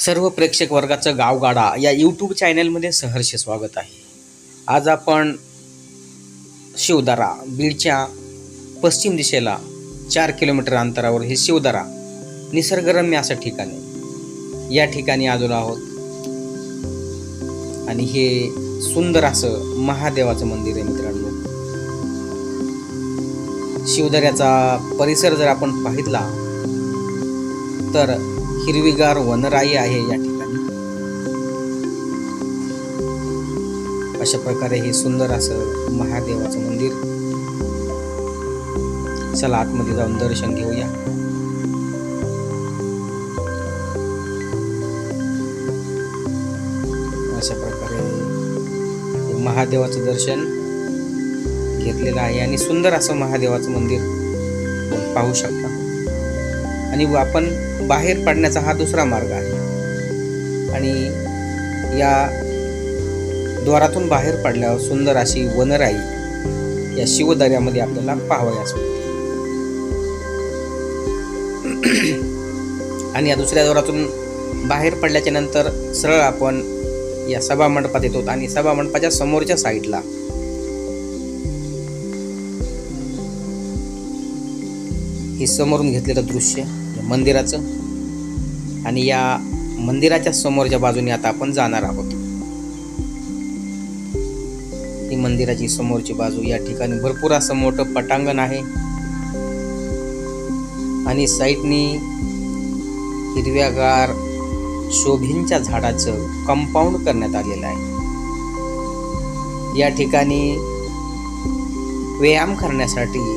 सर्व प्रेक्षक वर्गाचं गावगाडा या यूट्यूब चॅनलमध्ये सहर्ष स्वागत आहे. आज आपण शिवदारा बीडच्या पश्चिम दिशेला चार किलोमीटर अंतरावर हे शिवदारा निसर्गरम्य असं ठिकाण आहे. या ठिकाणी आलेलो आहोत. आणि हे सुंदर असं महादेवाचं मंदिर आहे मित्रांनो. शिवदऱ्याचा परिसर जर आपण पाहितला तर हिरवीगार वनराई आहे या ठिकाणी. अशा प्रकारे हे सुंदर असं महादेवाचं मंदिर. चला आतमध्ये जाऊन दर्शन घेऊया. अशा प्रकारे महादेवाचं दर्शन घेतलेलं आहे आणि सुंदर असं महादेवाचं मंदिर पाहू शकता. आणि व आपण बाहेर पडण्याचा हा दुसरा मार्ग आहे. आणि या द्वारातून बाहेर पडल्यावर सुंदर अशी वनराई या शिवदऱ्यामध्ये आपल्याला पाहावयास मिळते. आणि या दुसऱ्या द्वारातून बाहेर पडल्याच्या नंतर सरळ आपण या सभा मंडपात येतो आणि सभा मंडपाच्या समोरच्या साईडला हे समोरून घेतलेलं दृश्य मंदिराचं. आणि या मंदिराच्या समोरच्या बाजूने आता आपण जाणार आहोत. ही मंदिराची समोरची बाजू या ठिकाणी भरपूर असं मोठं पटांगण आहे. आणि साईडनी हिरव्यागार शोभींच्या झाडाचं कंपाऊंड करण्यात आलेलं आहे. या ठिकाणी व्यायाम करण्यासाठी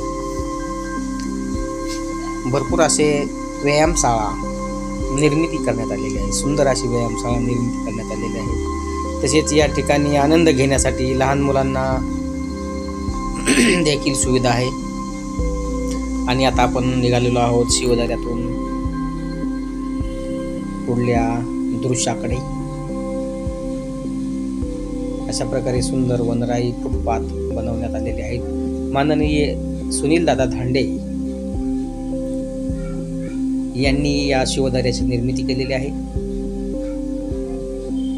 भरपूर असे व्यायामशाळा निर्मिती करण्यात आलेली आहे. सुंदर अशी व्यायामशाळा निर्मिती करण्यात आलेली आहे. तसेच या ठिकाणी आनंद घेण्यासाठी लहान मुलांना देखील सुविधा आहे. आणि आता आपण निघालेलो आहोत शिवदऱ्यातून पुढल्या दृश्याकडे. अशा प्रकारे सुंदर वनराई फुटपाथ बनवण्यात आलेले आहेत. माननीय सुनील दादा धांडे यांनी या शिवदर्याची निर्मिती केलेली आहे.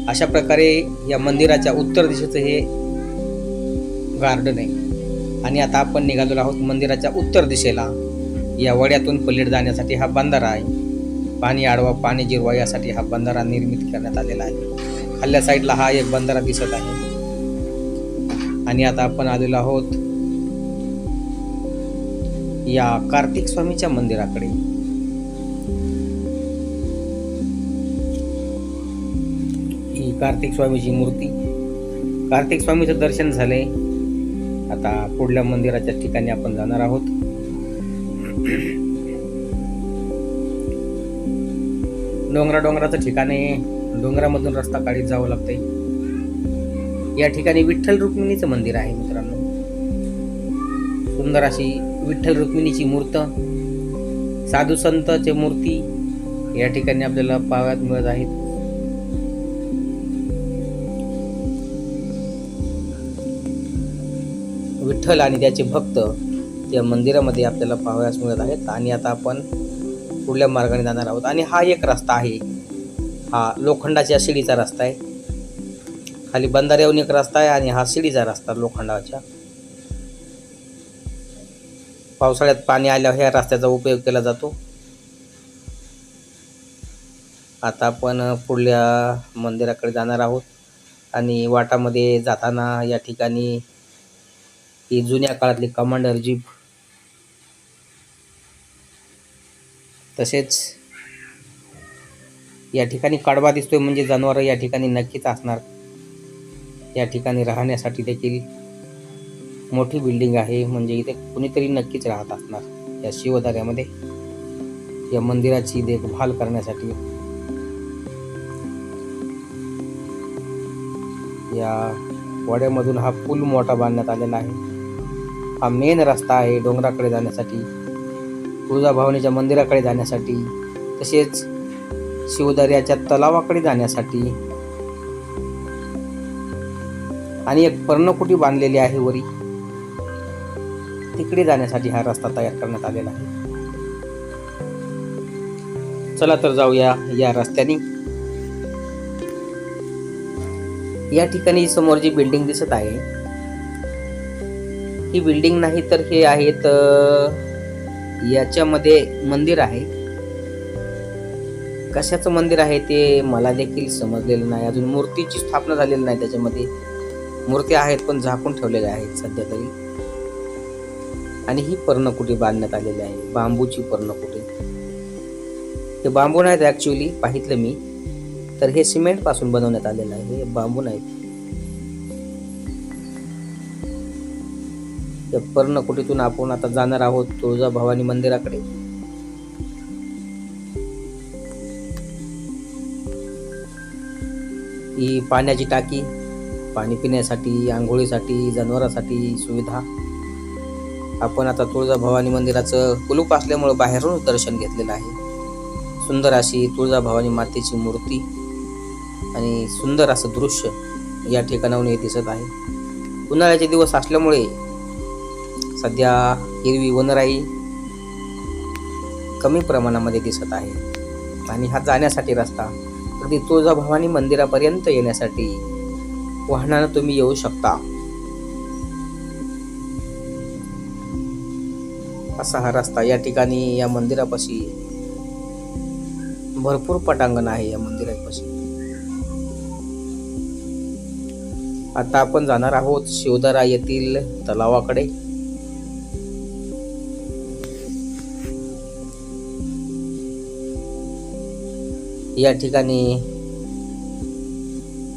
अशा प्रकारे या मंदिराच्या उत्तर दिशेचं हे गार्डन आहे. आणि आता आपण निघालेलो आहोत मंदिराच्या उत्तर दिशेला. या वड्यातून पलीड जाण्यासाठी हा बंधारा आहे. पाणी आडवा पाणी जिरवा यासाठी हा बंधारा निर्मित करण्यात आलेला आहे. खाल्ल्या साईडला हा एक बंधारा दिसत आहे. आणि आता आपण आलेलो आहोत या कार्तिक स्वामीच्या मंदिराकडे. कार्तिक स्वामीची मूर्ती. कार्तिक स्वामीचं दर्शन झाले आता पुढल्या मंदिराच्या ठिकाणी आपण जाणार आहोत. डोंगरा डोंगराचं ठिकाण आहे. डोंगरामधून रस्ता काढीत जावं लागतंय. या ठिकाणी विठ्ठल रुक्मिणीचं मंदिर आहे मित्रांनो. सुंदर अशी विठ्ठल रुक्मिणीची मूर्त साधू संतचे मूर्ती या ठिकाणी आपल्याला पाहाव्यात मिळत आहेत. विठ्ठल आणि त्याचे भक्त या मंदिरामध्ये आपल्याला पाहावयास मिळत आहेत. आणि आता आपण पुढल्या मार्गाने जाणार आहोत. आणि हा एक रस्ता आहे. हा लोखंडाच्या शिडीचा रस्ता आहे. खाली बंधाऱ्याहून एक रस्ता आहे आणि हा शिडीचा रस्ता लोखंडाच्या. पावसाळ्यात पाणी आल्यावर ह्या रस्त्याचा उपयोग केला जातो. आता आपण पुढल्या मंदिराकडे जाणार आहोत. आणि वाटामध्ये जाताना या ठिकाणी ही जुन्या काळातली कमांडर जीप तसेच या ठिकाणी कडवा दिसतोय म्हणजे जनावरं या ठिकाणी नक्कीच असणार. या ठिकाणी राहण्यासाठी देखील मोठी बिल्डिंग आहे. म्हणजे इथे कुणीतरी नक्कीच राहत असणार या शिवदाऱ्यामध्ये. या मंदिराची देखभाल करण्यासाठी. या वाड्यामधून हा पूल मोठा बांधण्यात आलेला आहे. हा मेन रस्ता आहे डोंगराकडे जाण्यासाठी तुळजाभवानीच्या मंदिराकडे जाण्यासाठी तसेच शिवदर्याच्या तलावाकडे जाण्यासाठी. आणि एक पर्णकुटी बांधलेली आहे वरी. तिकडे जाण्यासाठी हा रस्ता तयार करण्यात आलेला आहे. चला तर जाऊया या रस्त्याने. या ठिकाणी समोर जी बिल्डिंग दिसत आहे ही बिल्डिंग नाही तर हे आहेत याच्यामध्ये मंदिर आहे. कशाचं मंदिर आहे ते मला देखील समजलेलं नाही. अजून मूर्तीची स्थापना झालेली नाही त्याच्यामध्ये. मूर्त्या आहेत पण झाकून ठेवलेल्या आहेत सध्या तरी. आणि ही पर्णकुटी बांधण्यात आलेली आहे. बांबूची पर्णकुटी. हे बांबू नाहीत ॲक्च्युली पाहितलं मी. तर हे सिमेंटपासून बनवण्यात आलेलं आहे. हे बांबू नाहीत. त्या पर्णकुटीतून आपण आता जाणार आहोत तुळजा भवानी मंदिराकडे. ही पाण्याची टाकी पाणी पिण्यासाठी आंघोळीसाठी जनावरांसाठी सुविधा. आपण आता तुळजा भवानी मंदिराचं कुलूप असल्यामुळं बाहेरूनच दर्शन घेतलेलं आहे. सुंदर अशी तुळजा भवानी मातेची मूर्ती आणि सुंदर असं दृश्य या ठिकाणाहून हे दिसत आहे. उन्हाळ्याचे दिवस असल्यामुळे सध्या हिरवी वनराई कमी प्रमाणामध्ये दिसत आहे. आणि हा जाण्यासाठी रस्ता. अगदी तुळजाभवानी मंदिरापर्यंत येण्यासाठी वाहनानं तुम्ही येऊ शकता. असा हा रस्ता या ठिकाणी या मंदिरापाशी भरपूर पटांगण आहे या मंदिरापाशी. आता आपण जाणार आहोत शिवदरा येथील तलावाकडे. या ठिकाणी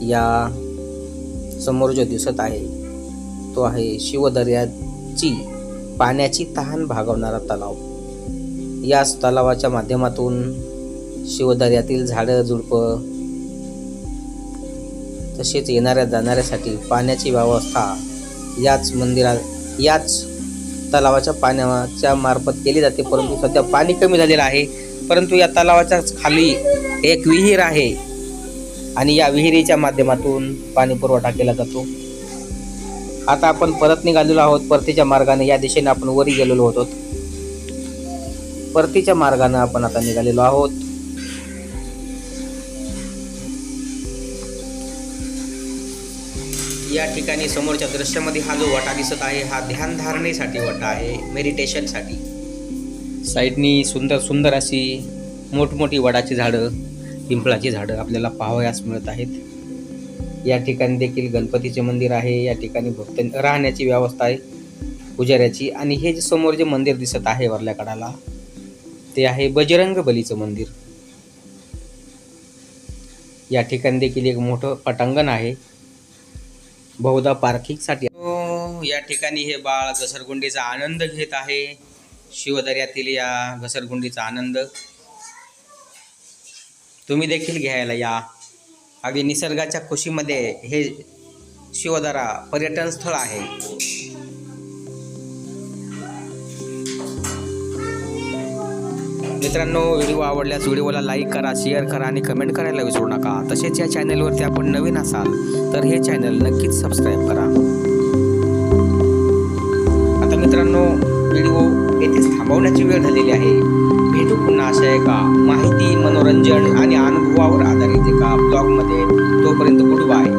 या समोर जो दिसत आहे तो आहे शिवदर्याची पाण्याची तहान भागवणारा तलाव. याच तलावाच्या माध्यमातून शिवदर्यातील झाडं झुडपं तसेच येणाऱ्या जाणाऱ्यासाठी पाण्याची व्यवस्था याच मंदिरा याच तलावाच्या पाण्याच्या मार्फत केली जाते. परंतु सध्या पाणी कमी झालेलं आहे. परंतु या तलावाच्या खाली एक विहीर आहे. आणि या विहिरीच्या माध्यमातून पाणी पुरवठा केला जातो. आता आपण परत निघालेलो आहोत. परतीच्या मार्गाने या दिशेने आपण वरी गेलेलो होतो. परतीच्या मार्गाने आपण आता निघालेलो आहोत. या ठिकाणी समोरच्या दृश्यामध्ये हा जो वटा दिसत आहे हा ध्यान धारणेसाठी वटा आहे. मेडिटेशनसाठी साईडनी सुंदर सुंदर अशी मोठमोठी वडाची झाडं पिंपळाची झाडं आपल्याला पाहावयास मिळत आहेत. या ठिकाणी देखील गणपतीचे मंदिर आहे. या ठिकाणी भक्त राहण्याची व्यवस्था आहे. पुजाऱ्याची. आणि हे जे समोर जे मंदिर दिसत आहे वरल्याकडाला ते आहे बजरंग बलीचं मंदिर. या ठिकाणी देखील एक मोठं पटांगण आहे. बहुधा पार्किंगसाठी या ठिकाणी हे बाळ घसरगुंडीचा आनंद घेत आहे. शिवदर्यातील या घसरगुंडीचा आनंद. तुम्ही देखील घ्यायला या. अगदी निसर्गाच्या खुशीमध्ये हे शिवदारा पर्यटन स्थळ आहे. मित्रांनो व्हिडिओ आवडल्यास व्हिडिओला लाईक करा शेअर करा आणि कमेंट करायला विसरू नका. तसेच या चॅनलवरती आपण नवीन असाल तर हे चॅनल नक्कीच सबस्क्राईब करा. आता मित्रांनो व्हिडिओ येथेच थांबवण्याची वेळ झालेली आहे. भेटू पुन्हा अशा एका माहिती मनोरंजन आणि अनुभवावर आधारित एका ब्लॉगमध्ये तोपर्यंत गुड बाय.